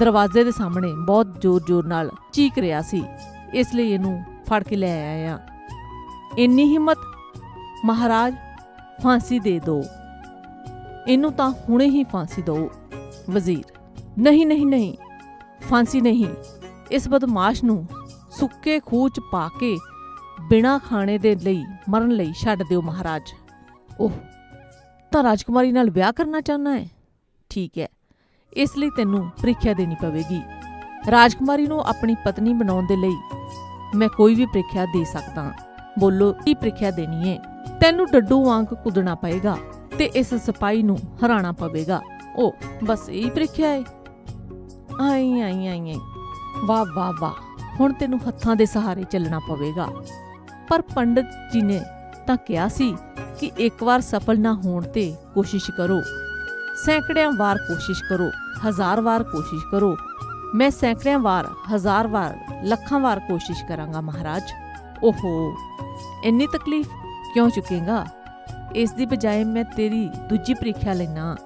ਦਰਵਾਜ਼ੇ ਦੇ ਸਾਹਮਣੇ ਬਹੁਤ ਜ਼ੋਰ-ਜ਼ੋਰ ਨਾਲ ਚੀਕ ਰਿਹਾ ਸੀ। ਇਸ ਲਈ ਇਹਨੂੰ ਫੜ ਕੇ ਲੈ ਆਇਆ ਇੰਨੀ ਹਿੰਮਤ? ਮਹਾਰਾਜ, ਫਾਂਸੀ ਦੇ ਦਿਓ। ਇਹਨੂੰ ਤਾਂ ਹੁਣੇ ਹੀ ਫਾਂਸੀ ਦਿਓ, ਵਜ਼ੀਰ। ਨਹੀਂ ਨਹੀਂ ਨਹੀਂ। ਫਾਂਸੀ ਨਹੀਂ। ਇਸ ਬਦਮਾਸ਼ ਨੂੰ ਸੁੱਕੇ ਖੂਹ 'ਚ ਪਾ ਕੇ ਬਿਨਾ ਖਾਣੇ ਦੇ ਲਈ, ਮਰਨ ਲਈ ਛੱਡ ਦਿਓ ਮਹਾਰਾਜ। ਉਹ ਤਾਂ ਰਾਜਕੁਮਾਰੀ ਨਾਲ ਵਿਆਹ ਕਰਨਾ ਚਾਹਨਾ ਹੈ? ਠੀਕ ਹੈ। ਇਸ ਲਈ ਤੈਨੂੰ ਪ੍ਰੀਖਿਆ ਦੇਣੀ ਪਵੇਗੀ। ਰਾਜਕੁਮਾਰੀ ਨੂੰ ਆਪਣੀ ਪਤਨੀ ਬਣਾਉਣ ਦੇ ਲਈ ਮੈਂ ਕੋਈ ਵੀ ਪ੍ਰੀਖਿਆ ਦੇ ਸਕਦਾ ਬੋਲੋ, ਕੀ ਪ੍ਰੀਖਿਆ ਦੇਣੀ ਹੈ ਤੈਨੂੰ ਡੱਡੂ ਵਾਂਗ ਕੁੱਦਣਾ ਪਏਗਾ ਤੇ ਇਸ ਸਿਪਾਈ ਨੂੰ ਹਰਾਣਾ ਪਵੇਗਾ। ਓ, ਬਸ ਇਹੀ ਪ੍ਰੀਖਿਆ ਹੈ ਆਈ ਆਈ ਆਈ ਆਈ। ਵਾਹ ਵਾਹ ਵਾਹ। ਹੁਣ ਤੈਨੂੰ ਹੱਥਾਂ ਦੇ ਸਹਾਰੇ ਚੱਲਣਾ ਪਵੇਗਾ। ਪਰ ਪੰਡਤ ਜੀ ਨੇ ਤਾਂ ਕਿਹਾ ਸੀ ਕਿ ਇੱਕ ਵਾਰ ਸਫਲ ਨਾ ਹੋਣ ਤੇ ਕੋਸ਼ਿਸ਼ ਕਰੋ। ਸੈਂਕੜਿਆਂ ਵਾਰ ਕੋਸ਼ਿਸ਼ ਕਰੋ, ਹਜ਼ਾਰ ਵਾਰ ਕੋਸ਼ਿਸ਼ ਕਰੋ। ਮੈਂ ਸੈਂਕੜਿਆਂ ਵਾਰ, ਹਜ਼ਾਰ ਵਾਰ, ਲੱਖਾਂ ਵਾਰ ਕੋਸ਼ਿਸ਼ ਕਰਾਂਗਾ ਮਹਾਰਾਜ। ਓਹੋ, ਇੰਨੀ ਤਕਲੀਫ ਕਿਉਂ ਚੁੱਕੇਗਾ? ਇਸ ਦੀ ਬਜਾਏ ਮੈਂ ਤੇਰੀ ਦੂਜੀ ਪ੍ਰੀਖਿਆ ਲੈਣਾ